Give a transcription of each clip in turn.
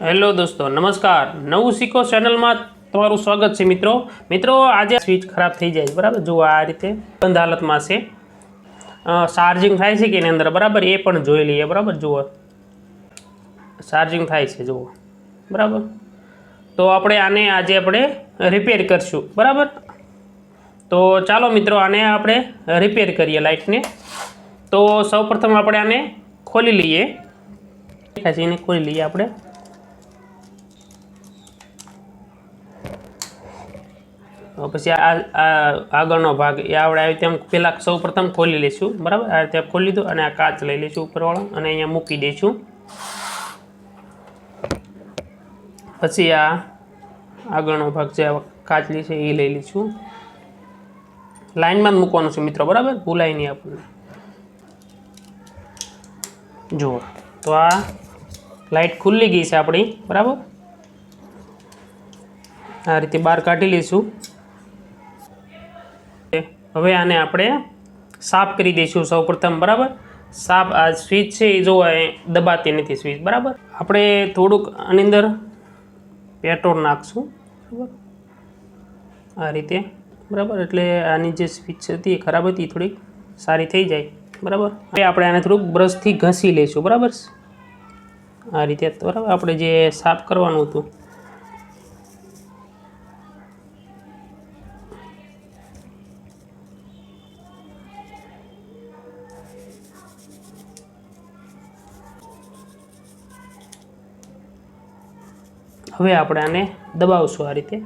Hello દોસ્તો, નમસ્કાર. નવું શીખો ચેનલમાં તમારું સ્વાગત છે મિત્રો. મિત્રો, આજે સ્વિચ ખરાબ થઈ જાય બરાબર? જુઓ આ રીતે બંધ હાલતમાં છે. ચાર્જિંગ થાય છે કે એની અંદર, બરાબર? એ પણ જોઈ લઈએ, બરાબર? જુઓ. ચાર્જિંગ થાય છે, જુઓ. બરાબર? તો આપણે આને આજે આપણે રિપેર કરશું, બરાબર? તો ચાલો મિત્રો, આને આપણે રિપેર કરીએ લાઇટને. તો સૌપ્રથમ આપણે આને ખોલી લઈએ. એને ખોલી લઈએ આપણે. પછી આ આગળનો ભાગ, એ આપણે આવી તેમ પહેલાં સૌ પ્રથમ ખોલી લઈશું, બરાબર? આ રીતે ખોલી લીધું અને આ કાચ લઈ લઈશું ઉપરવાળો અને અહીંયા મૂકી દઈશું. પછી આ આગળનો ભાગ જે કાચલી છે, એ લઈ લઈશું. લાઈનમાં જ મૂકવાનું છે મિત્રો, બરાબર? ભૂલાય નહીં આપણને. જુઓ, તો આ લાઈટ ખુલ્લી ગઈ છે આપણી, બરાબર? આ રીતે બહાર કાઢી લઈશું. હવે આને આપણે સાફ કરી દઈશું સૌપ્રથમ બરાબર? સાફ આ સ્વિચ છે એ જો દબાતી નથી સ્વિચ, બરાબર? આપણે થોડુંક આની અંદર પેટ્રોલ નાખશું, બરાબર? આ રીતે, બરાબર? એટલે આની જે સ્વિચ હતી એ ખરાબ હતી, થોડીક સારી થઈ જાય, બરાબર? હવે આપણે આને થોડુંક બ્રશથી ઘસી લઈશું, બરાબર? આ રીતે, બરાબર? આપણે જે સાફ કરવાનું હતું હવે આપણે આને દબાવશું આ રીતે.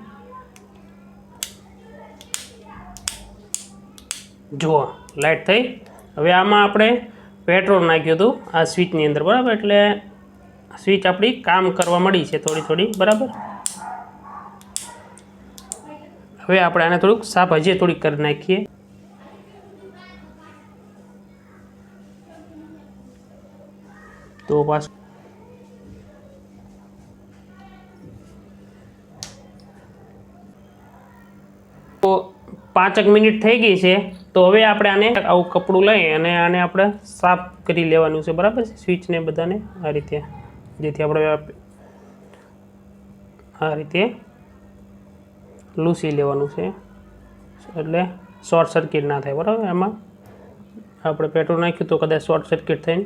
જુઓ લાઇટ થઈ. હવે આમાં આપણે પેટ્રોલ નાખ્યું હતું, આ સ્વિચની અંદર, બરાબર? એટલે સ્વિચ આપણી કામ કરવા મળી છે થોડી થોડી, બરાબર? હવે આપણે આને થોડુંક સાફ હજી થોડીક કરી નાખીએ. તો પાછું પાંચક મિનિટ થઈ ગઈ છે, તો હવે આપણે આને આવું કપડું લઈ અને આને આપણે સાફ કરી લેવાનું છે, બરાબર છે? સ્વિચને બધાને આ રીતે, જેથી આપણે આ રીતે લૂસી લેવાનું છે, એટલે શોર્ટ સર્કિટ ના થાય, બરાબર? એમાં આપણે પેટ્રોલ નાખ્યું તો કદાચ શોર્ટ સર્કિટ થઈને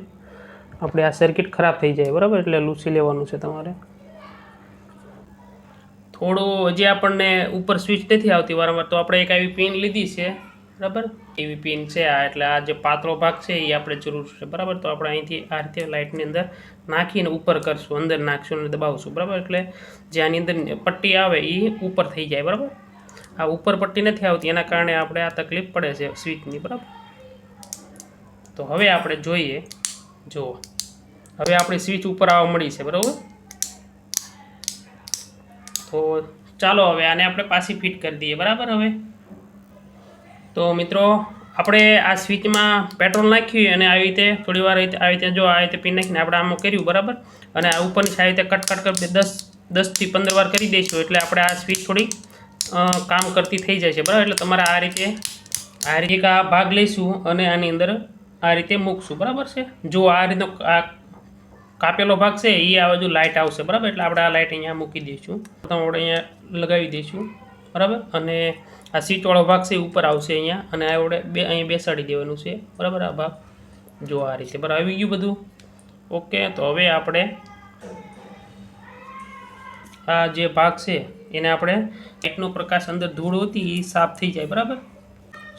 આપણે આ સર્કિટ ખરાબ થઈ જાય, બરાબર? એટલે લૂસી લેવાનું છે તમારે. થોડું હજી આપણને ઉપર સ્વિચ નથી આવતી વારંવાર. તો આપણે એક આવી પિન લીધી છે, બરાબર? એવી પિન છે આ, એટલે આ જે પાતળો ભાગ છે એ આપણે જરૂર છે, બરાબર? તો આપણે અહીંથી આ રીતે લાઇટની અંદર નાખીને ઉપર કરશું, અંદર નાખશું અને દબાવશું, બરાબર? એટલે જે આની અંદર પટ્ટી આવે એ ઉપર થઈ જાય, બરાબર? આ ઉપર પટ્ટી નથી આવતી, એના કારણે આપણે આ તકલીફ પડે છે સ્વિચની બરાબર? તો હવે આપણે જોઈએ, જુઓ. હવે આપણી સ્વિચ ઉપર આવવા મળી છે, બરાબર? તો ચાલો હવે આને આપણે પાછી ફિટ કરી દઈએ, બરાબર હવે? તો મિત્રો, આપણે આ સ્વિચમાં પેટ્રોલ નાખ્યું અને આવી રીતે થોડી વાર આવી રીતે જો આવી રીતે પીન નાખીને આપણે આમાં કર્યું, બરાબર? અને આ ઉપરની આવી રીતે કટ કટ કરી દસ દસથી પંદર વાર કરી દઈશું, એટલે આપણે આ સ્વિચ થોડી કામ કરતી થઈ જાય છે, બરાબર? એટલે તમારે આ રીતે આ રીતે આ ભાગ લઈશું અને આની અંદર આ રીતે મૂકશું, બરાબર છે? જો આ રીતનો આ કાપેલો ભાગ છે એ આ બાજુ લાઇટ આવશે, બરાબર? એટલે આપણે આ લાઇટ અહીંયા મૂકી દઈશું. પ્રથમ આપણે અહીંયા લગાવી દઈશું, બરાબર? અને આ સીટવાળો ભાગ છે ઉપર આવશે અહીંયા, અને આપણે બે, અહીંયા બેસાડી દેવાનું છે, બરાબર? આ ભાગ. જો આ રીતે, બરાબર? આવી ગયું બધું? ઓકે, તો હવે આપણે આ જે ભાગ છે, એને આપણે લાઇટનો પ્રકાશ અંદર ધૂળ હતી એ સાફ થઈ જાય, બરાબર?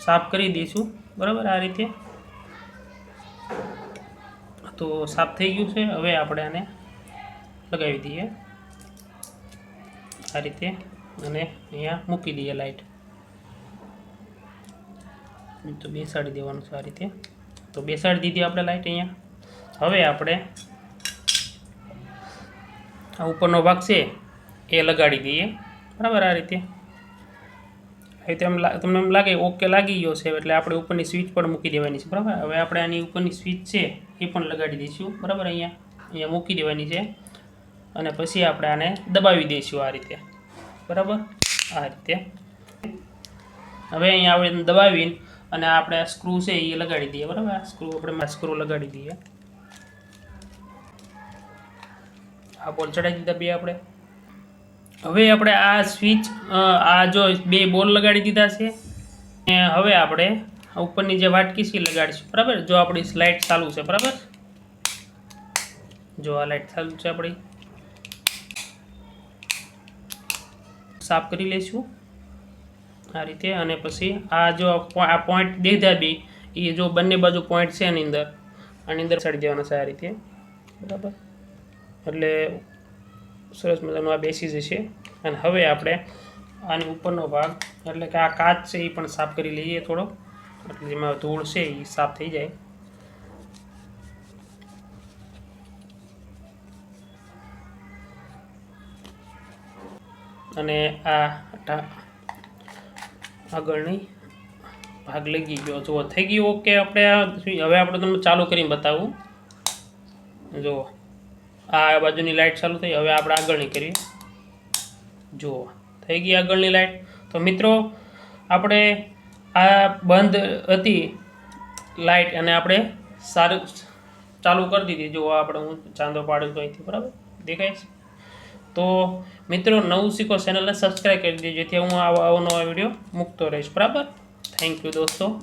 સાફ કરી દઈશું, બરાબર? આ રીતે. તો સાફ થઈ ગયું છે. હવે આપણે આને લગાવી દઈએ. આ રીતે અને અહીંયા મૂકી દઈએ લાઈટ. તો બેસાડી દેવાનું છે આ રીતે. તો બેસાડી દીધી આપણે લાઈટ અહીંયા. હવે આપણે આ ઉપરનો ભાગ છે એ લગાડી દઈએ. બરાબર આ રીતે. હવે તેમ તમને એમ લાગે ઓકે લાગી ગયો છે, એટલે આપણે ઉપરની સ્વિચ પણ મૂકી દેવાની છે, બરાબર? હવે આપણે આની ઉપરની સ્વિચ છે, એ પણ લગાડી દઈશું, બરાબર? અહીંયા અહીંયા મૂકી દેવાની છે. અને પછી આપણે આને દબાવી દઈશું આ રીતે, બરાબર? આ રીતે. હવે અહીંયા આપણે દબાવીને અને આપણે સ્ક્રૂ છે એ લગાડી દઈએ, બરાબર? આ સ્ક્રૂ આપણે સ્ક્રૂ લગાડી દઈએ. આ બોલ ચડાવી દીધા બે આપણે. હવે આપણે આ સ્વિચ આ જો બે બોલ લગાડી દીધા છે હવે આપણે ઉપરની જે વાટકી એ લગાડીશું, બરાબર? જો આપણી લાઇટ ચાલુ છે, બરાબર? જો આ લાઇટ ચાલુ છે આપણી. સાફ કરી લઈશું આ રીતે, અને પછી આ જો આ આ પોઈન્ટ દીધા બી, એ જો બંને બાજુ પોઈન્ટ છે એની અંદર, આની અંદર ચડી જવાના છે આ રીતે, બરાબર? એટલે સરસ મજાનું આ બેસી જશે. અને હવે આપણે આની ઉપરનો ભાગ, એટલે કે આ કાચ છે એ પણ સાફ કરી લઈએ થોડો. એટલે જેમાં ધૂળ છે એ સાફ થઈ જાય. અને આ આગળની ભાગ લગી ગયો. જુઓ, થઈ ગયું ઓકે આપણે હવે આપણે તમને ચાલુ કરીને બતાવું. જુઓ. આ બાજુની લાઇટ ચાલુ થઈ. હવે આપણે આગળની કરીએ. જુઓ, થઈ ગઈ આગળની લાઇટ તો મિત્રો, આપણે આ બંધ હતી લાઇટ અને આપણે સારું ચાલુ કરી દીધી. જુઓ આપણે હું ચાંદો પાડું તો અહીંથી, બરાબર? દેખાય છે? તો મિત્રો, નવું શીખો ચેનલને સબસ્ક્રાઈબ કરી દીધી જેથી હું આવો નવા વીડિયો મૂકતો રહીશ. બરાબર? થેન્ક યુ દોસ્તો.